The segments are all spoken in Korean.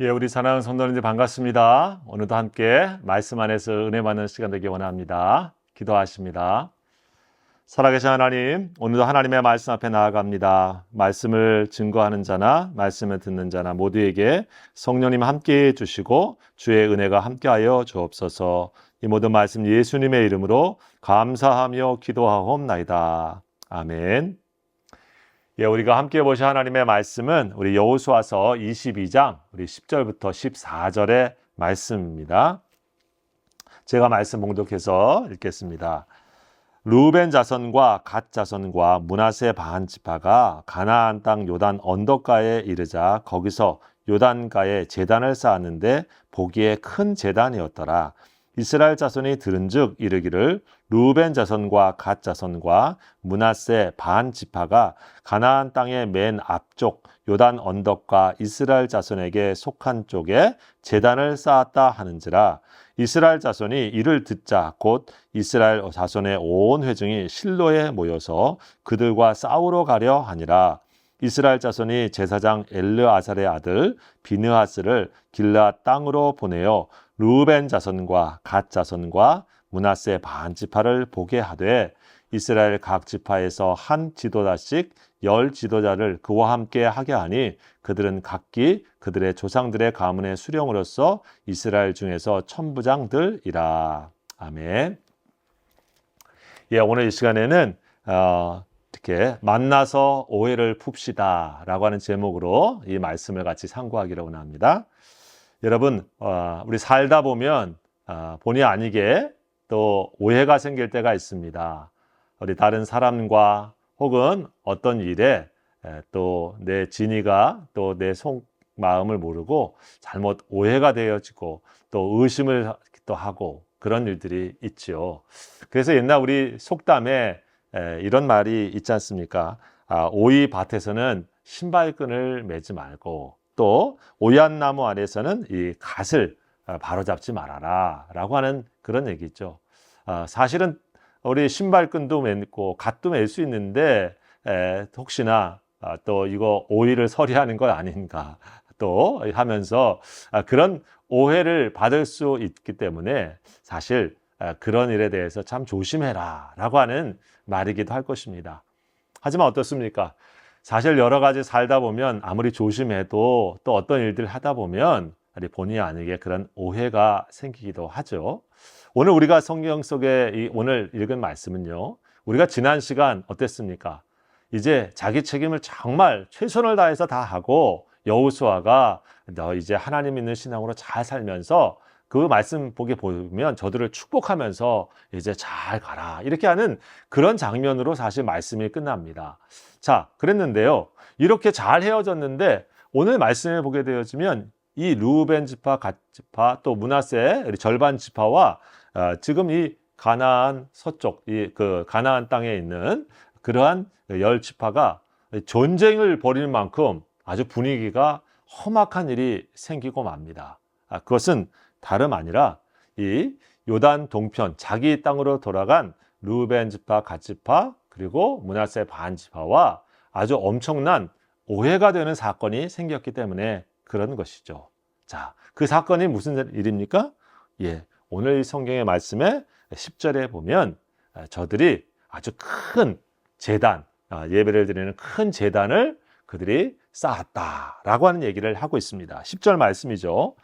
예, 우리 사랑하는 성도님들 반갑습니다. 오늘도 함께 말씀 안에서 은혜 받는 시간 되기 원합니다. 기도하십니다. 살아계신 하나님, 오늘도 하나님의 말씀 앞에 나아갑니다. 말씀을 증거하는 자나 말씀을 듣는 자나 모두에게 성령님 함께 해 주시고 주의 은혜가 함께하여 주옵소서. 이 모든 말씀 예수님의 이름으로 감사하며 기도하옵나이다. 아멘. 예, 우리가 함께 보실 하나님의 말씀은 우리 여호수아서 22장 우리 10절부터 14절의 말씀입니다. 제가 말씀 봉독해서 읽겠습니다. 루벤 자손과 갓 자손과 문하세 반 지파가 가나안 땅 요단 언덕가에 이르자 거기서 요단가에 제단을 쌓았는데 보기에 큰 제단이었더라. 이스라엘 자손이 들은즉 이르기를 루벤 자손과 갓 자손과 문하세 반 지파가 가나안 땅의 맨 앞쪽 요단 언덕과 이스라엘 자손에게 속한 쪽에 제단을 쌓았다 하는지라 이스라엘 자손이 이를 듣자 곧 이스라엘 자손의 온 회중이 실로에 모여서 그들과 싸우러 가려 하니라. 이스라엘 자손이 제사장 엘르아살의 아들 비느하스를 길라 땅으로 보내어 루벤 자손과 갓 자손과 문하세 반 지파를 보게 하되 이스라엘 각 지파에서 한 지도자씩 열 지도자를 그와 함께 하게 하니 그들은 각기 그들의 조상들의 가문의 수령으로서 이스라엘 중에서 천부장들이라. 아멘. 예, 오늘 이 시간에는 어, 이렇게 만나서 오해를 풉시다라고 하는 제목으로 이 말씀을 같이 상고하기를 원합니다. 여러분, 어, 우리 살다 보면 어, 본의 아니게 또 오해가 생길 때가 있습니다. 우리 다른 사람과 혹은 어떤 일에 또 내 진이가 또 내 속마음을 모르고 잘못 오해가 되어지고 또 의심을 또 하고 그런 일들이 있죠. 그래서 옛날 우리 속담에 이런 말이 있지 않습니까? 아, 오이 밭에서는 신발끈을 매지 말고 또 오얏 나무 아래서는 이 갓을 바로잡지 말아라 라고 하는 그런 얘기죠. 아, 사실은 우리 신발끈도 맺고 갓도 맬 수 있는데 에, 혹시나 아, 또 이거 오이를 서리하는 것 아닌가 또 하면서 아, 그런 오해를 받을 수 있기 때문에 사실 아, 그런 일에 대해서 참 조심해라 라고 하는 말이기도 할 것입니다. 하지만 어떻습니까? 사실 여러 가지 살다 보면 아무리 조심해도 또 어떤 일들을 하다 보면 본의 아니게 그런 오해가 생기기도 하죠. 오늘 우리가 성경 속에 이 오늘 읽은 말씀은요. 우리가 지난 시간 어땠습니까? 이제 자기 책임을 정말 최선을 다해서 다 하고 여호수아가 너 이제 하나님 있는 신앙으로 잘 살면서 그 말씀 보게 보면 저들을 축복하면서 이제 잘 가라 이렇게 하는 그런 장면으로 사실 말씀이 끝납니다. 자, 그랬는데요. 이렇게 잘 헤어졌는데 오늘 말씀을 보게 되어지면 이 루벤 지파, 갓 지파, 또 문하세 절반 지파와 어, 지금 이 가나안 서쪽, 이 그 가나안 땅에 있는 그러한 열 지파가 전쟁을 벌일 만큼 아주 분위기가 험악한 일이 생기고 맙니다. 아, 그것은 다름 아니라 이 요단 동편 자기 땅으로 돌아간 루벤 지파, 갓 지파 그리고 문하세 반 지파와 아주 엄청난 오해가 되는 사건이 생겼기 때문에 그런 것이죠. 자, 그 사건이 무슨 일입니까? 예, 오늘 성경의 말씀에 10절에 보면 저들이 아주 큰 재단, 아, 예배를 드리는 큰 재단을 그들이 쌓았다라고 하는 얘기를 하고 있습니다. 10절 말씀이죠.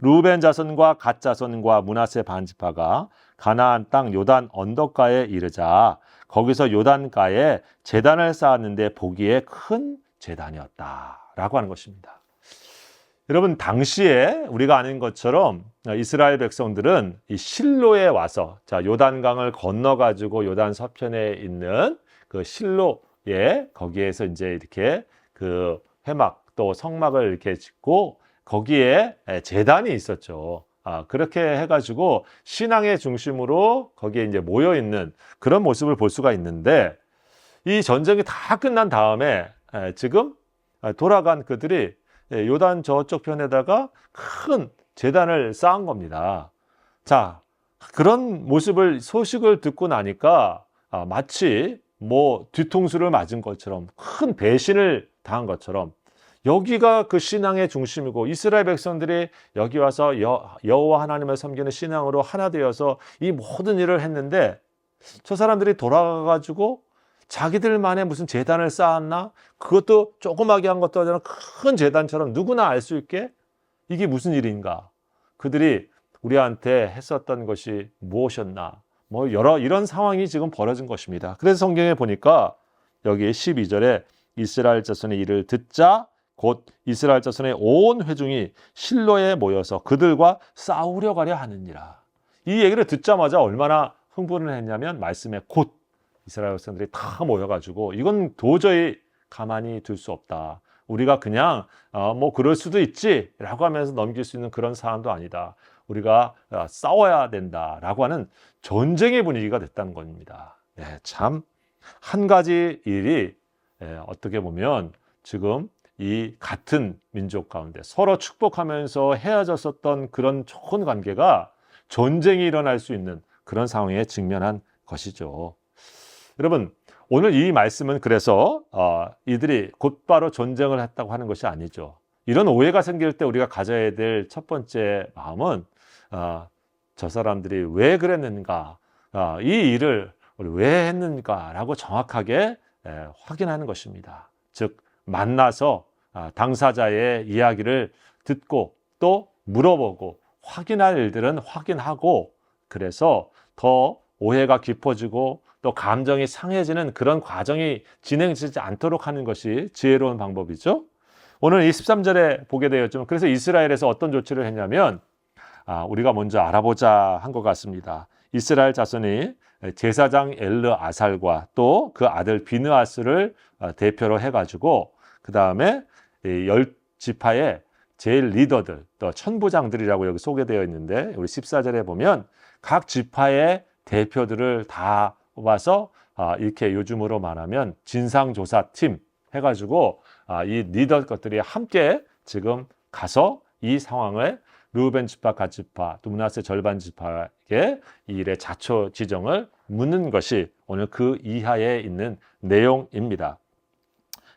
루벤 자손과 갓 자손과 문하세 반지파가 가나안 땅 요단 언덕가에 이르자 거기서 요단가에 재단을 쌓았는데 보기에 큰 재단이었다라고 하는 것입니다. 여러분 당시에 우리가 아는 것처럼 이스라엘 백성들은 이 실로에 와서 자 요단강을 건너 가지고 요단 서편에 있는 그 실로에 거기에서 이제 이렇게 그 회막 또 성막을 이렇게 짓고 거기에 재단이 있었죠. 아, 그렇게 해가지고 신앙의 중심으로 거기에 이제 모여 있는 그런 모습을 볼 수가 있는데 이 전쟁이 다 끝난 다음에 지금 돌아간 그들이 요단 저쪽 편에다가 큰 재단을 쌓은 겁니다. 자, 그런 모습을 소식을 듣고 나니까 아, 마치 뭐 뒤통수를 맞은 것처럼 큰 배신을 당한 것처럼 여기가 그 신앙의 중심이고 이스라엘 백성들이 여기 와서 여, 여호와 하나님을 섬기는 신앙으로 하나 되어서 이 모든 일을 했는데 저 사람들이 돌아가 가지고 자기들만의 무슨 재단을 쌓았나? 그것도 조그마게 한 것도 아니라 큰 재단처럼 누구나 알 수 있게 이게 무슨 일인가? 그들이 우리한테 했었던 것이 무엇이었나? 뭐 여러 이런 상황이 지금 벌어진 것입니다. 그래서 성경에 보니까 여기 12절에 이스라엘 자손의 일을 듣자 곧 이스라엘 자손의 온 회중이 실로에 모여서 그들과 싸우려 가려 하느니라. 이 얘기를 듣자마자 얼마나 흥분을 했냐면 말씀에 곧 이스라엘 백성들이 다 모여가지고 이건 도저히 가만히 둘 수 없다. 우리가 그냥 어, 뭐 그럴 수도 있지라고 하면서 넘길 수 있는 그런 상황도 아니다. 우리가 어, 싸워야 된다라고 하는 전쟁의 분위기가 됐다는 겁니다. 네, 참한 가지 일이 예, 어떻게 보면 지금 이 같은 민족 가운데 서로 축복하면서 헤어졌었던 그런 좋은 관계가 전쟁이 일어날 수 있는 그런 상황에 직면한 것이죠. 여러분, 오늘 이 말씀은 그래서 어, 이들이 곧바로 전쟁을 했다고 하는 것이 아니죠. 이런 오해가 생길 때 우리가 가져야 될 첫 번째 마음은 어, 저 사람들이 왜 그랬는가, 어, 이 일을 왜 했는가라고 정확하게 에, 확인하는 것입니다. 즉 만나서 아, 당사자의 이야기를 듣고 또 물어보고 확인할 일들은 확인하고 그래서 더 오해가 깊어지고 또 감정이 상해지는 그런 과정이 진행되지 않도록 하는 것이 지혜로운 방법이죠. 오늘 이 13절에 보게 되었지만 그래서 이스라엘에서 어떤 조치를 했냐면 아, 우리가 먼저 알아보자 한 것 같습니다. 이스라엘 자손이 제사장 엘르 아살과 또 그 아들 비느아스를 어, 대표로 해가지고 그 다음에 열 지파의 제일 리더들 또 천부장들이라고 여기 소개되어 있는데 우리 14절에 보면 각 지파의 대표들을 다 뽑아서 아, 이렇게 요즘으로 말하면 진상조사 팀 해가지고 아, 이 리더 것들이 함께 지금 가서 이 상황을 루벤 지파, 갓 지파, 또 문하세 절반 지파에게 이 일의 자초 지정을 묻는 것이 오늘 그 이하에 있는 내용입니다.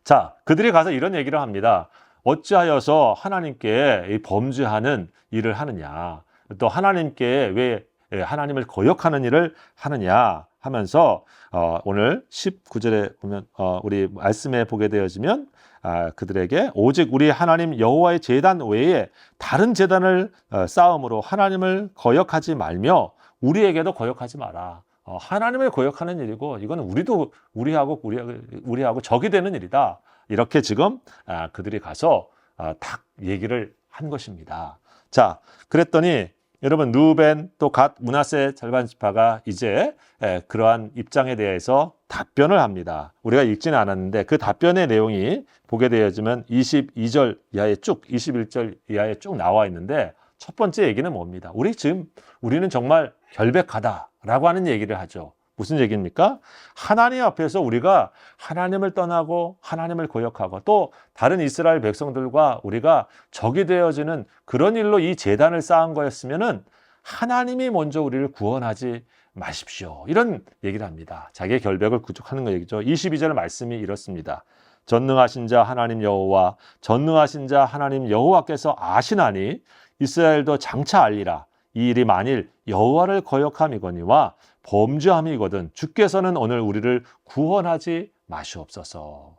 자, 그들이 가서 이런 얘기를 합니다. 어찌하여서 하나님께 이 범죄하는 일을 하느냐? 또 하나님께 왜 하나님을 거역하는 일을 하느냐? 하면서 어, 오늘 19절에 보면 어, 우리 말씀에 보게 되어지면 아, 그들에게 오직 우리 하나님 여호와의 제단 외에 다른 제단을 어, 쌓음으로 하나님을 거역하지 말며 우리에게도 거역하지 마라. 어, 하나님을 거역하는 일이고 이거는 우리도 우리하고 우리하고, 우리하고 적이 되는 일이다. 이렇게 지금 아, 그들이 가서 아, 딱 얘기를 한 것입니다. 자, 그랬더니 여러분 누벤 또 갓 문하세 절반 지파가 이제 에, 그러한 입장에 대해서 답변을 합니다. 우리가 읽지는 않았는데 그 답변의 내용이 보게 되어지면 22절 이하에 쭉 21절 이하에 쭉 나와 있는데 첫 번째 얘기는 뭡니다. 우리 지금 우리는 정말 결백하다 라고 하는 얘기를 하죠. 무슨 얘기입니까? 하나님 앞에서 우리가 하나님을 떠나고 하나님을 거역하고 또 다른 이스라엘 백성들과 우리가 적이 되어지는 그런 일로 이 재단을 쌓은 거였으면은 하나님이 먼저 우리를 구원하지 마십시오. 이런 얘기를 합니다. 자기의 결백을 구축하는 거 얘기죠. 22절 말씀이 이렇습니다. 전능하신 자 하나님 여호와 전능하신 자 하나님 여호와께서 아시나니 이스라엘도 장차 알리라. 이 일이 만일 여호와를 거역함이거니와 범죄함이거든 주께서는 오늘 우리를 구원하지 마시옵소서.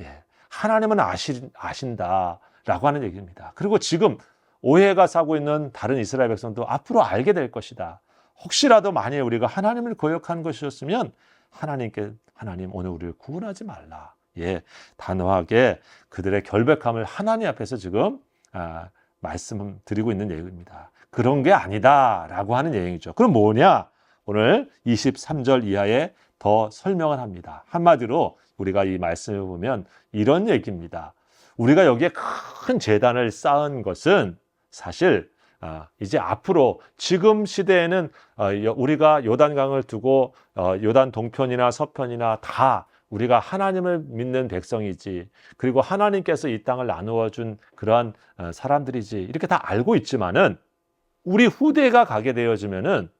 예. 하나님은 아시, 아신다라고 하는 얘기입니다. 그리고 지금 오해가 사고 있는 다른 이스라엘 백성도 앞으로 알게 될 것이다. 혹시라도 만일 우리가 하나님을 거역한 것이었으면 하나님께 하나님 오늘 우리를 구원하지 말라. 예, 단호하게 그들의 결백함을 하나님 앞에서 지금 아, 말씀드리고 있는 얘기입니다. 그런 게 아니다라고 하는 얘기죠. 그럼 뭐냐? 오늘 23절 이하에 더 설명을 합니다. 한마디로 우리가 이 말씀을 보면 이런 얘기입니다. 우리가 여기에 큰 재단을 쌓은 것은 사실 아, 이제 앞으로 지금 시대에는 어, 우리가 요단강을 두고 어, 요단 동편이나 서편이나 다 우리가 하나님을 믿는 백성이지 그리고 하나님께서 이 땅을 나누어 준 그러한 어, 사람들이지 이렇게 다 알고 있지만은 우리 후대가 가게 되어지면은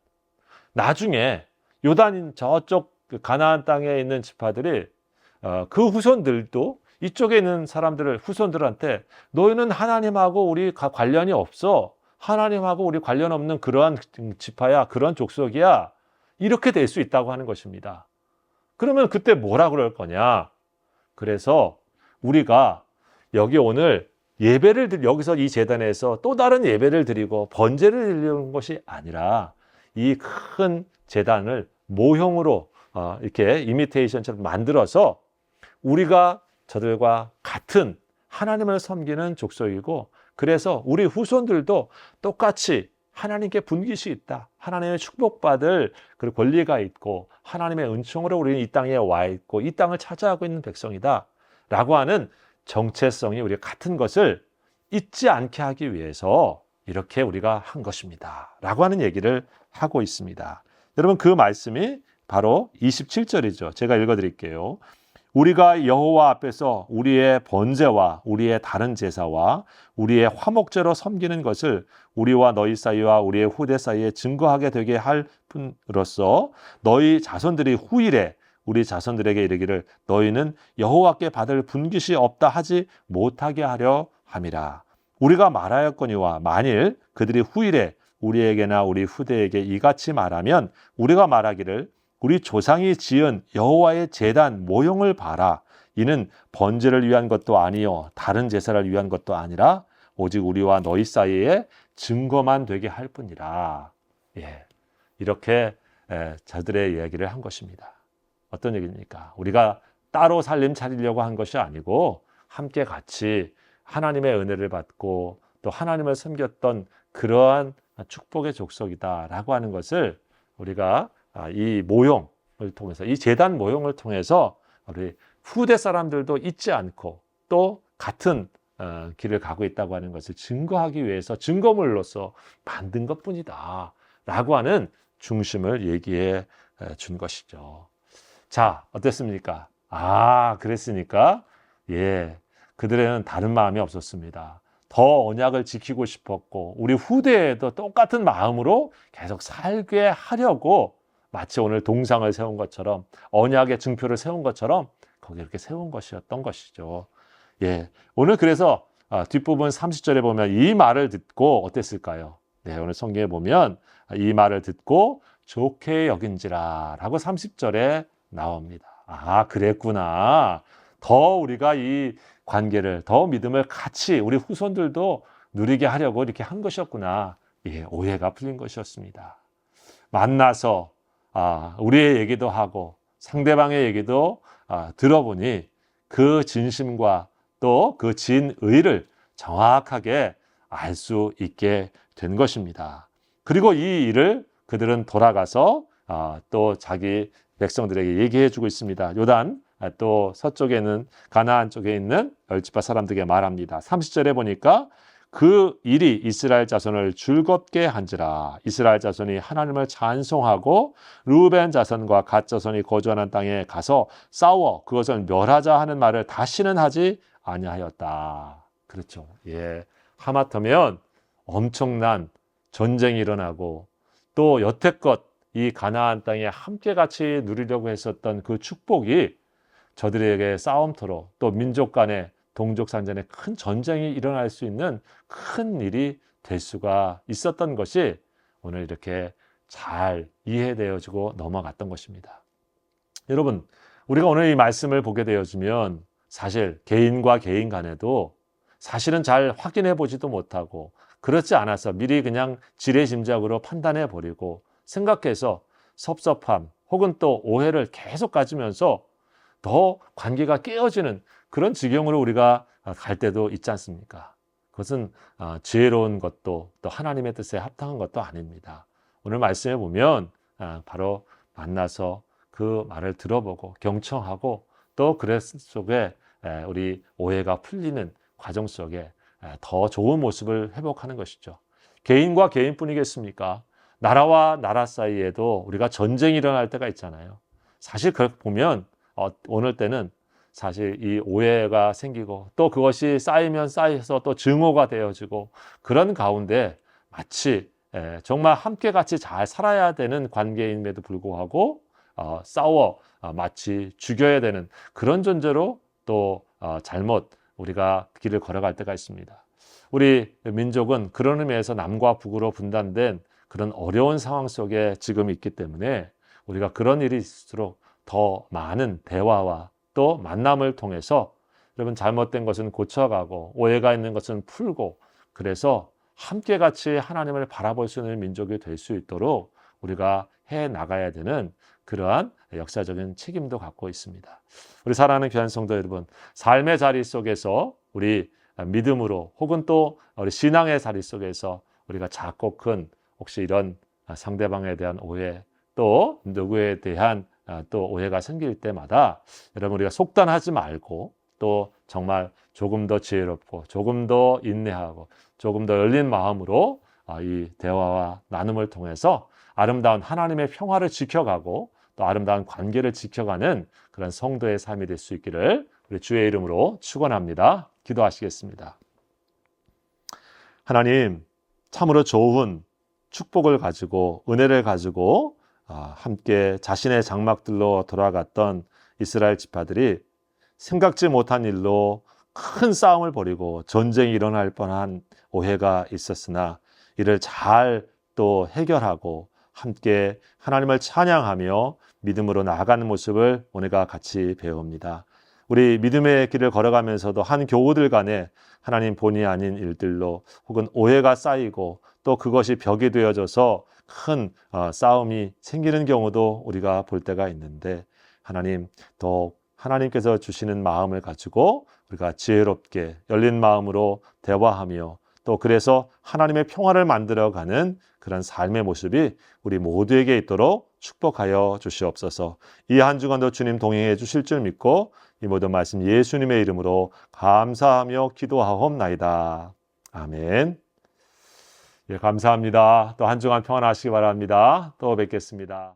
나중에 요단 저쪽 그 가나안 땅에 있는 지파들이 그 후손들도 이쪽에 있는 사람들을 후손들한테 너희는 하나님하고 우리 가- 관련이 없어. 하나님하고 우리 관련 없는 그러한 지파야, 그런 족속이야. 이렇게 될 수 있다고 하는 것입니다. 그러면 그때 뭐라 그럴 거냐? 그래서 우리가 여기 오늘 예배를 드 여기서 이 재단에서 또 다른 예배를 드리고 번제를 드리는 것이 아니라 이 큰 재단을 모형으로 어, 이렇게 이미테이션처럼 만들어서 우리가 저들과 같은 하나님을 섬기는 족속이고 그래서 우리 후손들도 똑같이 하나님께 분깃이 있다. 하나님의 축복받을 그 권리가 있고 하나님의 은총으로 우리는 이 땅에 와 있고 이 땅을 차지하고 있는 백성이다. 라고 하는 정체성이 우리 같은 것을 잊지 않게 하기 위해서 이렇게 우리가 한 것입니다. 라고 하는 얘기를 하고 있습니다. 여러분 그 말씀이 바로 27절이죠. 제가 읽어 드릴게요. 우리가 여호와 앞에서 우리의 번제와 우리의 다른 제사와 우리의 화목제로 섬기는 것을 우리와 너희 사이와 우리의 후대 사이에 증거하게 되게 할 뿐으로써 너희 자손들이 후일에 우리 자손들에게 이르기를 너희는 여호와께 받을 분깃이 없다 하지 못하게 하려 함이라. 우리가 말하였거니와 만일 그들이 후일에 우리에게나 우리 후대에게 이같이 말하면 우리가 말하기를 우리 조상이 지은 여호와의 제단 모형을 봐라. 이는 번제를 위한 것도 아니요 다른 제사를 위한 것도 아니라 오직 우리와 너희 사이에 증거만 되게 할 뿐이라. 예, 이렇게 에, 저들의 이야기를 한 것입니다. 어떤 얘기입니까? 우리가 따로 살림 차리려고 한 것이 아니고 함께 같이 하나님의 은혜를 받고 또 하나님을 섬겼던 그러한 축복의 족속이다라고 하는 것을 우리가 아, 이 모형을 통해서 이 재단 모형을 통해서 우리 후대 사람들도 잊지 않고 또 같은 어, 길을 가고 있다고 하는 것을 증거하기 위해서 증거물로서 만든 것뿐이다. 라고 하는 중심을 얘기해 준 것이죠. 자, 어땠습니까? 아, 그랬으니까, 예, 그들에는 다른 마음이 없었습니다. 더 언약을 지키고 싶었고, 우리 후대에도 똑같은 마음으로 계속 살게 하려고 마치 오늘 동상을 세운 것처럼, 언약의 증표를 세운 것처럼, 거기 이렇게 세운 것이었던 것이죠. 예, 오늘 그래서 아, 뒷부분 30절에 보면 이 말을 듣고 어땠을까요? 네, 오늘 성경에 보면 이 말을 듣고 좋게 여긴지라 라고 30절에 나옵니다. 아, 그랬구나. 더 우리가 이 관계를, 더 믿음을 같이 우리 후손들도 누리게 하려고 이렇게 한 것이었구나. 예, 오해가 풀린 것이었습니다. 만나서, 아, 우리의 얘기도 하고 상대방의 얘기도 아, 들어보니 그 진심과 또 그 진의를 정확하게 알 수 있게 된 것입니다. 그리고 이 일을 그들은 돌아가서 아, 또 자기 백성들에게 얘기해 주고 있습니다. 요단 아, 또 서쪽에는 가나안 쪽에 있는 열지파 사람들에게 말합니다. 30절에 보니까 그 일이 이스라엘 자손을 즐겁게 한지라 이스라엘 자손이 하나님을 찬송하고 루벤 자손과 갓 자손이 거주하는 땅에 가서 싸워 그것을 멸하자 하는 말을 다시는 하지 아니하였다. 그렇죠. 예. 하마터면 엄청난 전쟁이 일어나고 또 여태껏 이 가나안 땅에 함께 같이 누리려고 했었던 그 축복이 저들에게 싸움터로 또 민족 간의 동족 산전에 큰 전쟁이 일어날 수 있는 큰 일이 될 수가 있었던 것이 오늘 이렇게 잘 이해되어지고 넘어갔던 것입니다. 여러분, 우리가 오늘 이 말씀을 보게 되어지면 사실 개인과 개인 간에도 사실은 잘 확인해 보지도 못하고 그렇지 않아서 미리 그냥 지레짐작으로 판단해 버리고 생각해서 섭섭함 혹은 또 오해를 계속 가지면서 더 관계가 깨어지는 그런 지경으로 우리가 갈 때도 있지 않습니까? 그것은 아, 지혜로운 것도 또 하나님의 뜻에 합당한 것도 아닙니다. 오늘 말씀에 보면 아, 바로 만나서 그 말을 들어보고 경청하고 또 그레 속에 우리 오해가 풀리는 과정 속에 더 좋은 모습을 회복하는 것이죠. 개인과 개인뿐이겠습니까? 나라와 나라 사이에도 우리가 전쟁이 일어날 때가 있잖아요. 사실 그렇게 보면 어, 오늘 때는 사실 이 오해가 생기고 또 그것이 쌓이면 쌓여서 또 증오가 되어지고 그런 가운데 마치 에, 정말 함께 같이 잘 살아야 되는 관계임에도 불구하고 어, 싸워 어, 마치 죽여야 되는 그런 존재로 또 어, 잘못 우리가 길을 걸어갈 때가 있습니다. 우리 민족은 그런 의미에서 남과 북으로 분단된 그런 어려운 상황 속에 지금 있기 때문에 우리가 그런 일이 있을수록 더 많은 대화와 또 만남을 통해서 여러분 잘못된 것은 고쳐가고 오해가 있는 것은 풀고 그래서 함께 같이 하나님을 바라볼 수 있는 민족이 될 수 있도록 우리가 해 나가야 되는 그러한 역사적인 책임도 갖고 있습니다. 우리 사랑하는 귀한 성도 여러분, 삶의 자리 속에서 우리 믿음으로 혹은 또 우리 신앙의 자리 속에서 우리가 작고 큰 혹시 이런 상대방에 대한 오해 또 누구에 대한 또 오해가 생길 때마다 여러분 우리가 속단하지 말고 또 정말 조금 더 지혜롭고 조금 더 인내하고 조금 더 열린 마음으로 이 대화와 나눔을 통해서 아름다운 하나님의 평화를 지켜가고 또 아름다운 관계를 지켜가는 그런 성도의 삶이 될 수 있기를 우리 주의 이름으로 축원합니다. 기도하시겠습니다. 하나님 참으로 좋은 축복을 가지고 은혜를 가지고 함께 자신의 장막들로 돌아갔던 이스라엘 지파들이 생각지 못한 일로 큰 싸움을 벌이고 전쟁이 일어날 뻔한 오해가 있었으나 이를 잘 또 해결하고 함께 하나님을 찬양하며 믿음으로 나아가는 모습을 오늘과 같이 배웁니다. 우리 믿음의 길을 걸어가면서도 한 교우들 간에 하나님 본의 아닌 일들로 혹은 오해가 쌓이고 또 그것이 벽이 되어져서 큰 어, 싸움이 생기는 경우도 우리가 볼 때가 있는데 하나님 더욱 하나님께서 주시는 마음을 가지고 우리가 지혜롭게 열린 마음으로 대화하며 또 그래서 하나님의 평화를 만들어가는 그런 삶의 모습이 우리 모두에게 있도록 축복하여 주시옵소서. 이 한 주간도 주님 동행해 주실 줄 믿고 이 모든 말씀 예수님의 이름으로 감사하며 기도하옵나이다. 아멘. 예, 감사합니다. 또 한 주간 평안하시기 바랍니다. 또 뵙겠습니다.